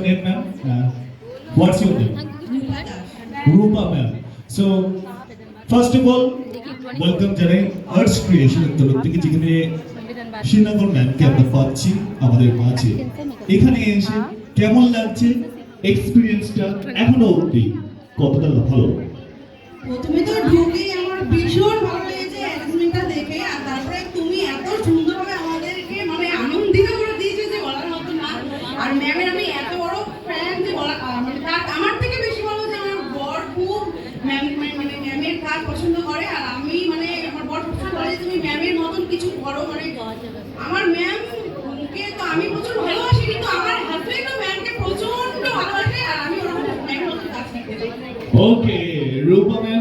name, ma'am? Uh, what's your name? Rupa, ma'am. So, first of all, welcome জানাই arts creation তরফ থেকে যেখানে শ্রীনগর ম্যামকে আমরা পাচ্ছি আমাদের মাঝে এখানে এসে কেমন লাগছে এক্সপিরিয়েন্সটা এখনও অবধি কতটা ভালো প্রথমে তো ঢুকেই আমার ভীষণ ভালো লেগেছে অ্যারেঞ্জমেন্টটা দেখে আর তারপরে তুমি এত সুন্দরভাবে আমাদেরকে মানে আনন্দিত করে দিয়েছ যে বলার মতো না আর ম্যামের আমি এত বড় ফ্যান যে বলা আহ, মানে তার আমার থেকে বেশি ভালো যে আমার বর খুব ম্যাম মানে ম্যামের কাজ পছন্দ করে আর আমি মানে আমার বর পছন্দ করে যে তুমি ম্যামের মতন কিছু করো মানে আমার ম্যাম কে তো আমি প্রচুর ভালোবাসি, কিন্তু আমার হাজবেন্ডও ম্যামকে প্রচণ্ড ভালোবাসে আর আমি ওরকম ম্যামের মতন কাজ করতে ওকে রূপা ম্যাম।